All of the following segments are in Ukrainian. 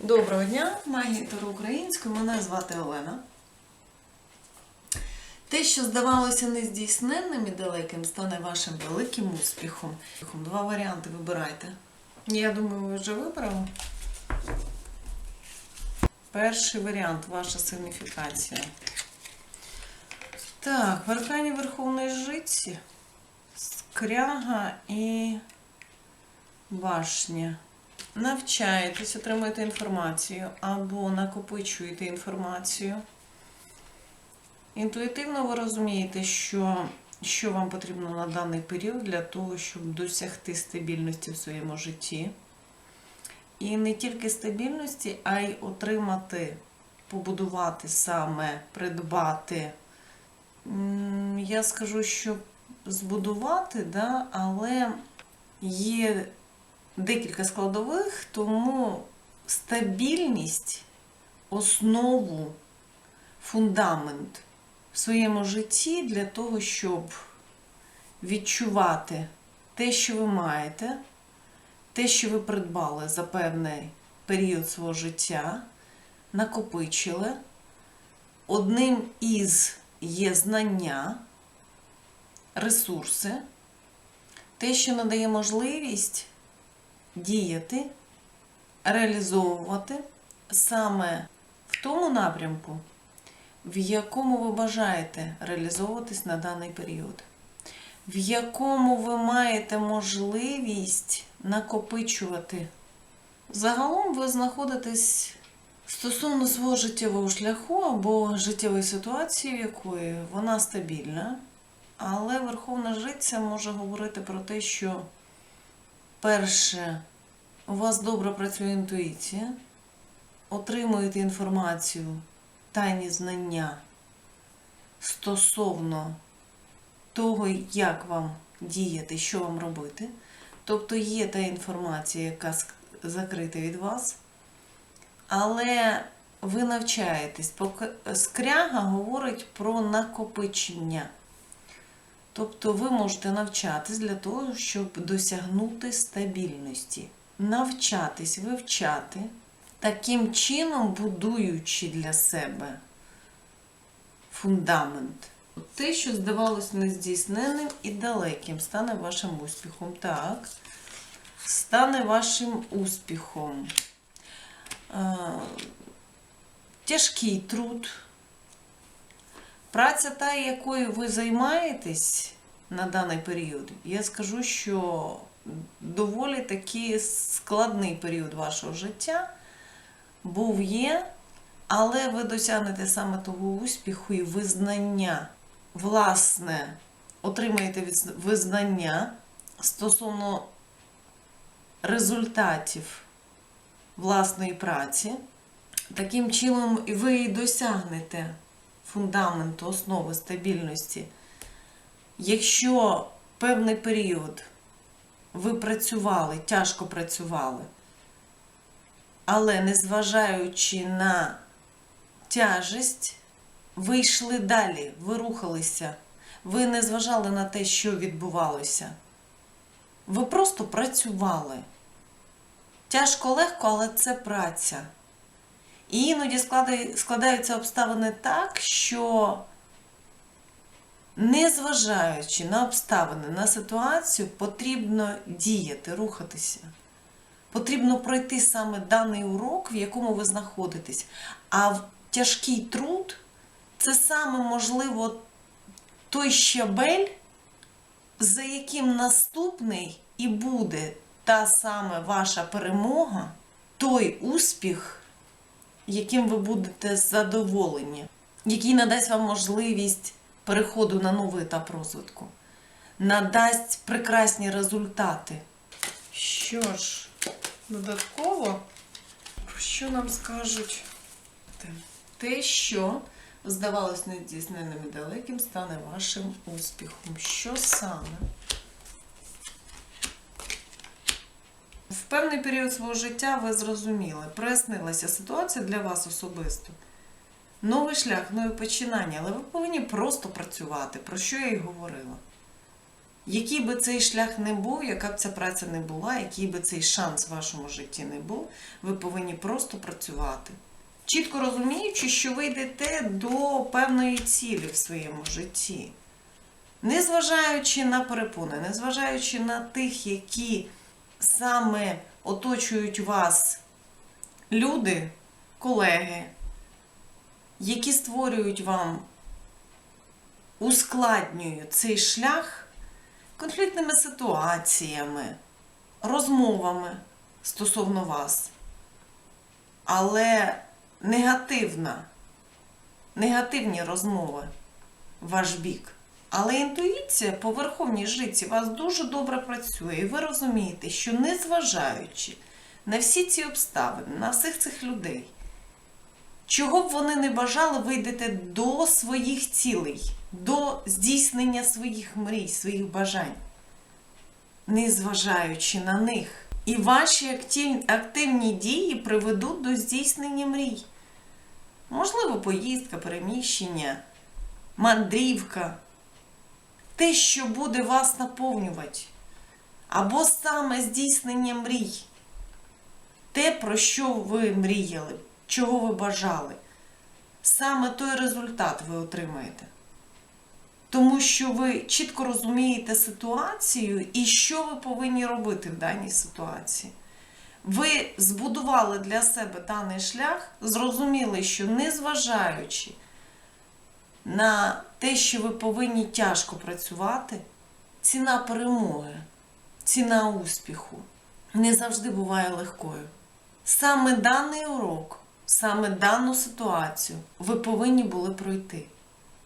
Доброго дня, магія Таро українською. Мене звати Олена. Те, що здавалося нездійсненним і далеким, стане вашим великим успіхом. Два варіанти вибирайте. Я думаю, ви вже вибрали. Перший варіант ваша сигніфікація. Так, в аркані Верховної Житті, скряга і башня. Навчаєтесь, отримуєте інформацію або накопичуєте інформацію. Інтуїтивно ви розумієте, що, що вам потрібно на даний період для того, щоб досягти стабільності в своєму житті. І не тільки стабільності, а й отримати, побудувати саме, придбати. Я скажу, що збудувати, да, але є декілька складових, тому стабільність, основу, фундамент в своєму житті для того, щоб відчувати те, що ви маєте, те, що ви придбали за певний період свого життя, накопичили. Одним із є знання, ресурси, те, що надає можливість діяти, реалізовувати саме в тому напрямку, в якому ви бажаєте реалізовуватись на даний період, в якому ви маєте можливість накопичувати. Загалом ви знаходитесь стосовно свого життєвого шляху або життєвої ситуації, в якої вона стабільна, але Верховна Жиця може говорити про те, що перше, у вас добре працює інтуїція, отримуєте інформацію, тайні знання стосовно того, як вам діяти, що вам робити. Тобто є та інформація, яка закрита від вас, але ви навчаєтесь. Скряга говорить про накопичення. Тобто ви можете навчатись для того, щоб досягнути стабільності. Навчатись, вивчати, таким чином будуючи для себе фундамент. Те, що здавалось нездійсненним і далеким, стане вашим успіхом. Так, стане вашим успіхом. Тяжкий труд. Праця та, якою ви займаєтесь на даний період, я скажу, що доволі таки складний період вашого життя був є, але ви досягнете саме того успіху і визнання, власне, отримаєте визнання стосовно результатів власної праці. Таким чином, ви і досягнете фундаменту, основи стабільності. Якщо певний період ви працювали, тяжко працювали, але незважаючи на тяжесть, ви йшли далі, ви рухалися, ви не зважали на те, що відбувалося. Ви просто працювали. Тяжко легко, але це праця. І іноді складаються обставини так, що, незважаючи на обставини, на ситуацію, потрібно діяти, рухатися. Потрібно пройти саме даний урок, в якому ви знаходитесь. А тяжкий труд це саме можливо той щабель, за яким наступний і буде та саме ваша перемога, той успіх, яким ви будете задоволені, який надасть вам можливість переходу на новий етап розвитку, надасть прекрасні результати. Що ж, додатково, що нам скажуть? Те, що здавалось нездійсненним і далеким, стане вашим успіхом. Що саме? В певний період свого життя ви зрозуміли, прояснилася ситуація для вас особисто. Новий шлях, нові починання, але ви повинні просто працювати, про що я й говорила. Який би цей шлях не був, яка б ця праця не була, який би цей шанс в вашому житті не був, ви повинні просто працювати. Чітко розуміючи, що ви йдете до певної цілі в своєму житті. Незважаючи на перепони, незважаючи на тих, які саме оточують вас люди, колеги, які створюють вам, ускладнюють цей шлях конфліктними ситуаціями, розмовами стосовно вас. Але негативна, негативні розмови ваш бік. Але інтуїція по верховній житті у вас дуже добре працює, і ви розумієте, що незважаючи на всі ці обставини, на всіх цих людей, чого б вони не бажали, ви йдете до своїх цілей, до здійснення своїх мрій, своїх бажань, незважаючи на них. І ваші активні дії приведуть до здійснення мрій. Можливо, поїздка, переміщення, мандрівка, те, що буде вас наповнювати, або саме здійснення мрій, те, про що ви мріяли, чого ви бажали, саме той результат ви отримаєте. Тому що ви чітко розумієте ситуацію і що ви повинні робити в даній ситуації. Ви збудували для себе даний шлях, зрозуміли, що незважаючи на те, що ви повинні тяжко працювати, ціна перемоги, ціна успіху не завжди буває легкою. Саме даний урок, саме дану ситуацію ви повинні були пройти.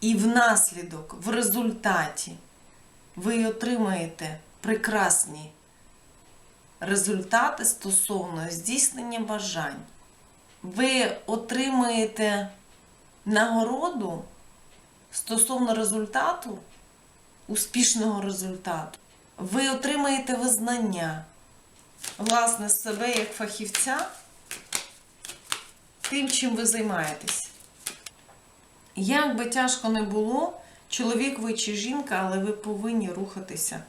І внаслідок, в результаті, ви отримаєте прекрасні результати стосовно здійснення бажань. Ви отримаєте нагороду стосовно результату, успішного результату. Ви отримаєте визнання, власне, себе як фахівця тим, чим ви займаєтесь. Як би тяжко не було, чоловік ви чи жінка, але ви повинні рухатися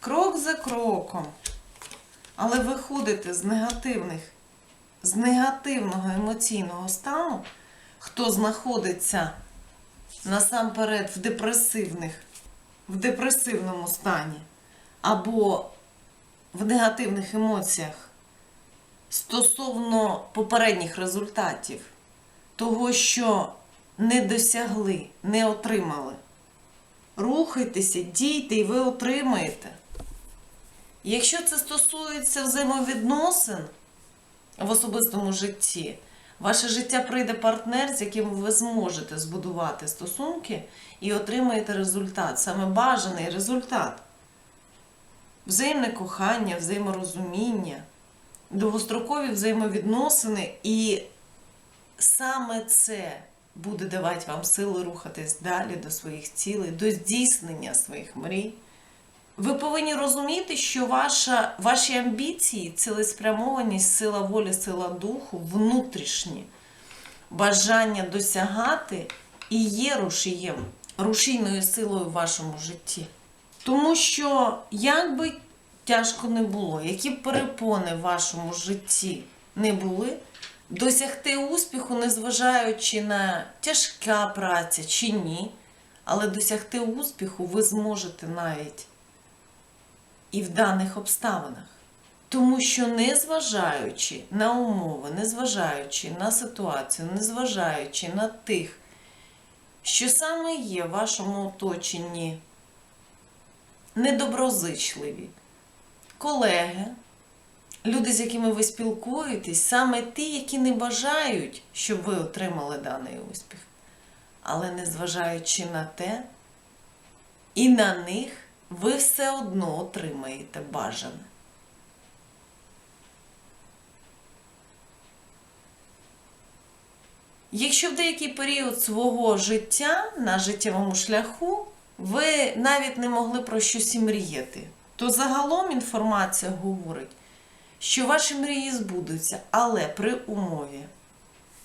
крок за кроком. Але виходите з негативних, з негативного емоційного стану, хто знаходиться насамперед в депресивних, в депресивному стані, або в негативних емоціях стосовно попередніх результатів, того, що не досягли, не отримали. Рухайтеся, дійте, і ви отримаєте. Якщо це стосується взаємовідносин в особистому житті, ваше життя прийде партнер, з яким ви зможете збудувати стосунки і отримаєте результат, саме бажаний результат. Взаємне кохання, взаєморозуміння, довгострокові взаємовідносини, і саме це буде давати вам сили рухатись далі до своїх цілей, до здійснення своїх мрій. Ви повинні розуміти, що ваша, ваші амбіції, цілеспрямованість, сила волі, сила духу, внутрішні бажання досягати і є рушієм, рушійною силою в вашому житті. Тому що, як би тяжко не було, які б перепони в вашому житті не були, досягти успіху, незважаючи на тяжка праця чи ні, але досягти успіху ви зможете навіть і в даних обставинах. Тому що, незважаючи на умови, незважаючи на ситуацію, незважаючи на тих, що саме є в вашому оточенні недоброзичливі, колеги, люди, з якими ви спілкуєтесь, саме ті, які не бажають, щоб ви отримали даний успіх. Але незважаючи на те, і на них ви все одно отримаєте бажане. Якщо в деякий період свого життя на життєвому шляху ви навіть не могли про щось мріяти, то загалом інформація говорить, що ваші мрії збудуться, але при умові,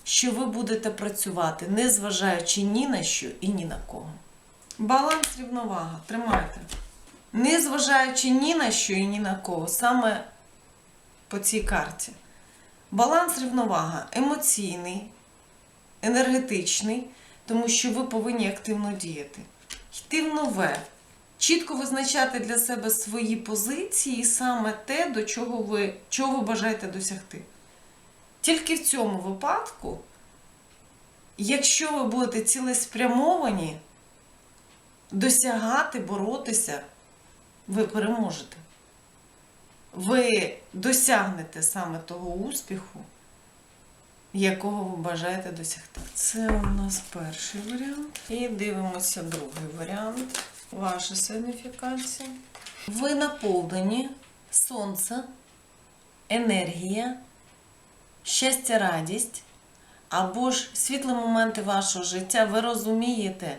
що ви будете працювати, не зважаючи ні на що і ні на кого. Баланс рівновага. Тримайте. Не зважаючи ні на що і ні на кого, саме по цій карті. Баланс рівновага емоційний, енергетичний, тому що ви повинні активно діяти. Йти в нове, чітко визначати для себе свої позиції саме те, до чого ви, чого ви бажаєте досягти. Тільки в цьому випадку, якщо ви будете цілеспрямовані, досягати, боротися, ви переможете. Ви досягнете саме того успіху, якого ви бажаєте досягти. Це у нас перший варіант. І дивимося другий варіант. Ваша сигніфікація. Ви наповнені сонце, енергія, щастя, радість або ж світлі моменти вашого життя. Ви розумієте,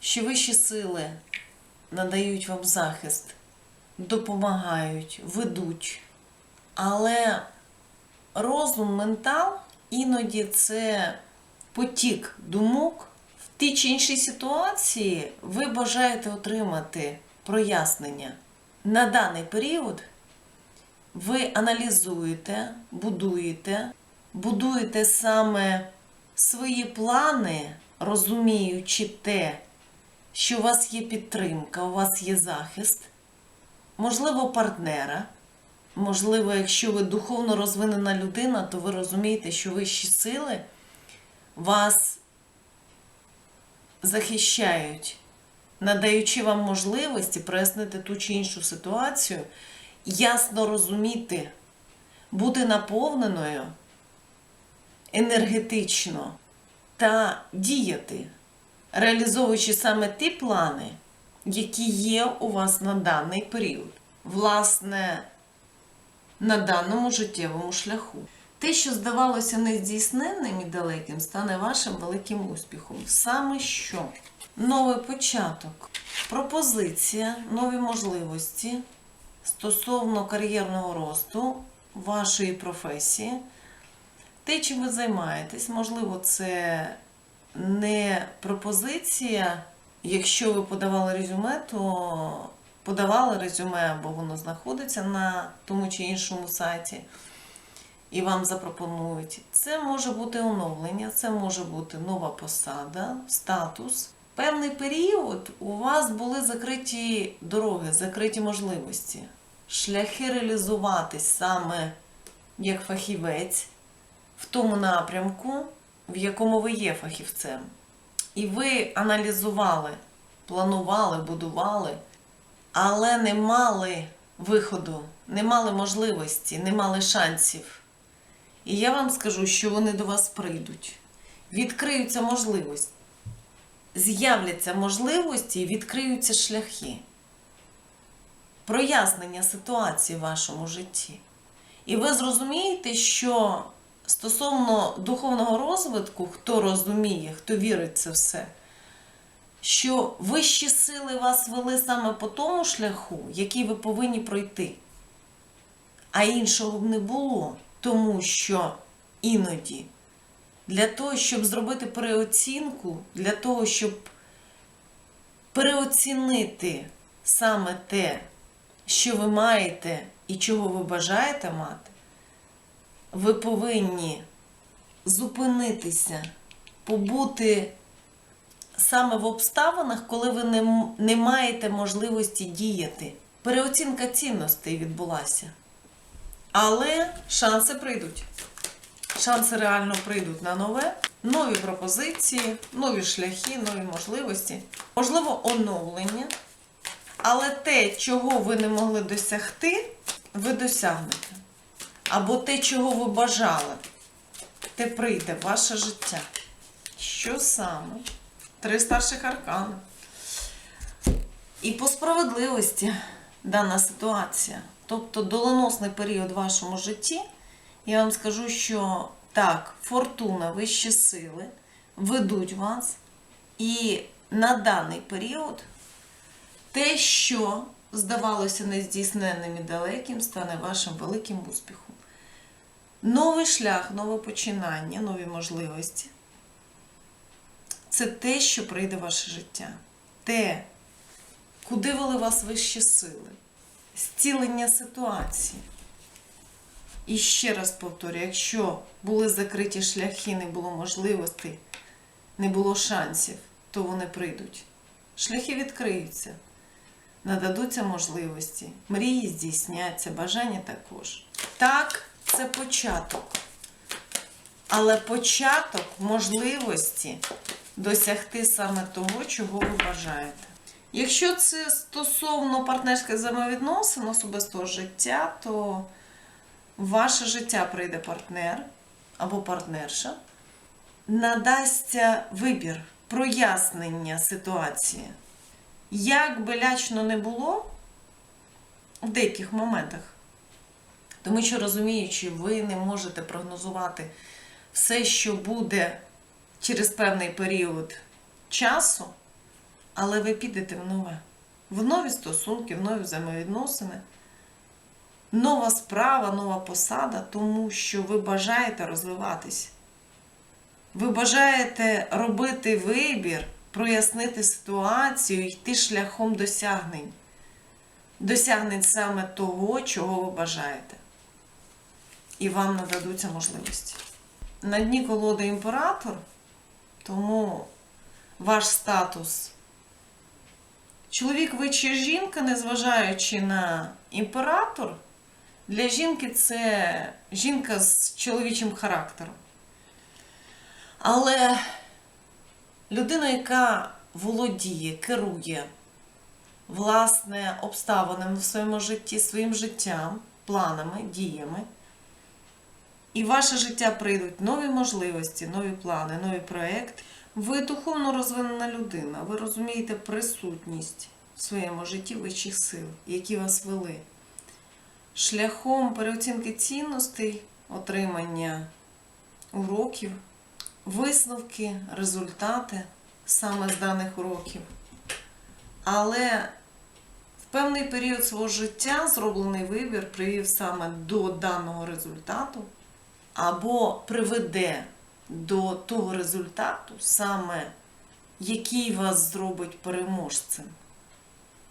що вищі сили надають вам захист, допомагають, ведуть. Але розум, ментал іноді це потік думок. В тій чи іншій ситуації ви бажаєте отримати прояснення. На даний період ви аналізуєте, будуєте, будуєте саме свої плани, розуміючи те, що у вас є підтримка, у вас є захист, можливо, партнера. Можливо, якщо ви духовно розвинена людина, то ви розумієте, що вищі сили вас захищають, надаючи вам можливості прояснити ту чи іншу ситуацію, ясно розуміти, бути наповненою енергетично та діяти, реалізовуючи саме ті плани, які є у вас на даний період. Власне, на даному життєвому шляху. Те, що здавалося нездійсненним і далеким, стане вашим великим успіхом. Саме що? Новий початок, пропозиція, нові можливості стосовно кар'єрного росту вашої професії. Те, чим ви займаєтесь, можливо, це не пропозиція. Якщо ви подавали резюме, то подавали резюме, або воно знаходиться на тому чи іншому сайті, і вам запропонують. Це може бути оновлення, це може бути нова посада, статус. Певний період у вас були закриті дороги, закриті можливості, шляхи реалізуватись саме як фахівець в тому напрямку, в якому ви є фахівцем. І ви аналізували, планували, будували але не мали виходу, не мали можливості, не мали шансів. І я вам скажу, що вони до вас прийдуть. Відкриються можливості. З'являться можливості і відкриються шляхи. Прояснення ситуації в вашому житті. І ви зрозумієте, що стосовно духовного розвитку, хто розуміє, хто вірить в це все, що вищі сили вас вели саме по тому шляху, який ви повинні пройти. А іншого б не було, тому що іноді для того, щоб зробити переоцінку, для того, щоб переоцінити саме те, що ви маєте і чого ви бажаєте мати, ви повинні зупинитися, побути саме в обставинах, коли ви не, не маєте можливості діяти. Переоцінка цінностей відбулася. Але шанси прийдуть. Шанси реально прийдуть на нове, нові пропозиції, нові шляхи, нові можливості, можливо, оновлення. Але те, чого ви не могли досягти, ви досягнете. Або те, чого ви бажали, те прийде в ваше життя. Що саме? Три старших аркани. І по справедливості дана ситуація, тобто доленосний період в вашому житті, я вам скажу, що так, фортуна, вищі сили ведуть вас, і на даний період те, що здавалося нездійсненним і далеким, стане вашим великим успіхом. Новий шлях, нове починання, нові можливості це те, що прийде в ваше життя. Те, Куди вели вас вищі сили? Зцілення ситуації. І ще раз повторюю, якщо були закриті шляхи, не було можливостей, не було шансів, то вони прийдуть. Шляхи відкриються, нададуться можливості, мрії здійсняться, бажання також. Так, це початок. Але початок можливості досягти саме того, чого ви бажаєте. Якщо це стосовно партнерських взаємовідносин, особистого життя, то в ваше життя прийде партнер або партнерша, надасться вибір, прояснення ситуації. Як би лячно не було в деяких моментах, тому що розуміючи, ви не можете прогнозувати все, що буде через певний період часу, але ви підете в нове. В нові стосунки, в нові взаємовідносини, нова справа, нова посада, тому що ви бажаєте розвиватись. Ви бажаєте робити вибір, прояснити ситуацію, йти шляхом досягнень. Досягнень саме того, чого ви бажаєте. І вам нададуться можливості. На дні колоди імператор, тому ваш статус. Чоловік ви чи жінка, незважаючи на імператор, для жінки це жінка з чоловічим характером. Але людина, яка володіє, керує власне обставинами в своєму житті, своїм життям, планами, діями, і в ваше життя прийдуть нові можливості, нові плани, нові проекти. Ви духовно розвинена людина, ви розумієте присутність в своєму житті вищих сил, які вас вели. Шляхом переоцінки цінностей, отримання уроків, висновки, результати саме з даних уроків. Але в певний період свого життя зроблений вибір привів саме до даного результату або приведе до того результату, саме який вас зробить переможцем,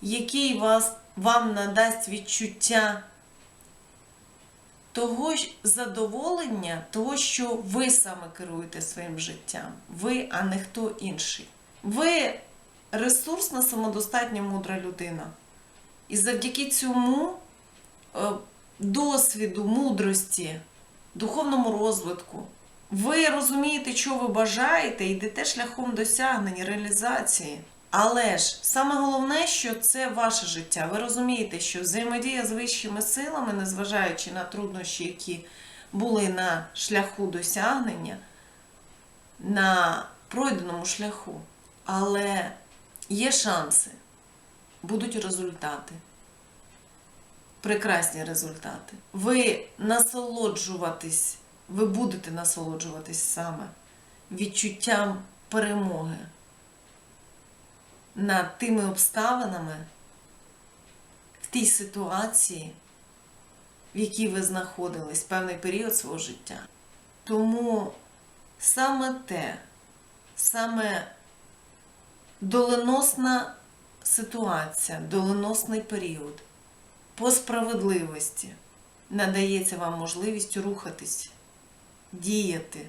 який вас, вам надасть відчуття того задоволення, того, що ви саме керуєте своїм життям. Ви, а не хто інший. Ви ресурсна, самодостатня, мудра людина. І завдяки цьому е, досвіду, мудрості, духовному розвитку, ви розумієте, що ви бажаєте, йдете шляхом досягнення, реалізації. Але ж саме головне, що це ваше життя. Ви розумієте, що взаємодія з вищими силами, незважаючи на труднощі, які були на шляху досягнення, на пройденому шляху, але є шанси, будуть результати. Прекрасні результати. Ви насолоджуватись, ви будете насолоджуватись саме відчуттям перемоги над тими обставинами в тій ситуації, в якій ви знаходились певний період свого життя. Тому саме те, саме доленосна ситуація, доленосний період по справедливості надається вам можливість рухатись, діяти,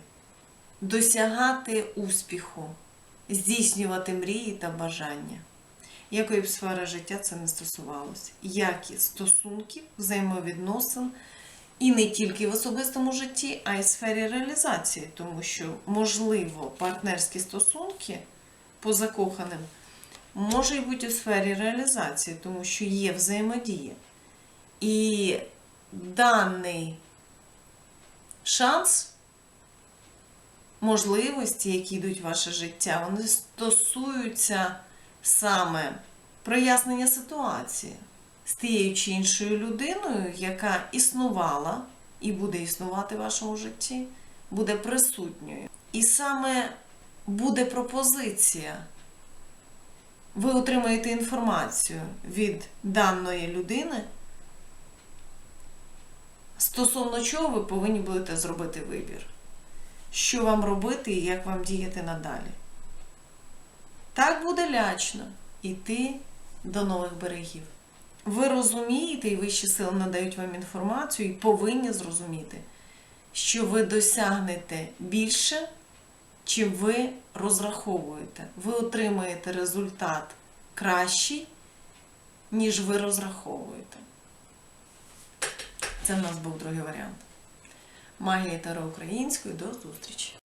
досягати успіху здійснювати мрії та бажання. Якої б сфери життя це не стосувалося. Як і стосунків, взаємовідносин, і не тільки в особистому житті, а й в сфері реалізації, тому що, можливо, партнерські стосунки по закоханим може й бути у сфері реалізації, тому що є взаємодія. І даний шанс можливості, які йдуть в ваше життя, вони стосуються саме прояснення ситуації з тією чи іншою людиною, яка існувала і буде існувати в вашому житті, буде присутньою. І саме буде пропозиція. Ви отримаєте інформацію від даної людини, стосовно чого ви повинні будете зробити вибір що вам робити і як вам діяти надалі. Так буде лячно йти до нових берегів. Ви розумієте, і вищі сили надають вам інформацію, і повинні зрозуміти, що ви досягнете більше, чим ви розраховуєте. Ви отримаєте результат кращий, ніж ви розраховуєте. Це в нас був другий варіант. Магія Таро української. До зустрічі!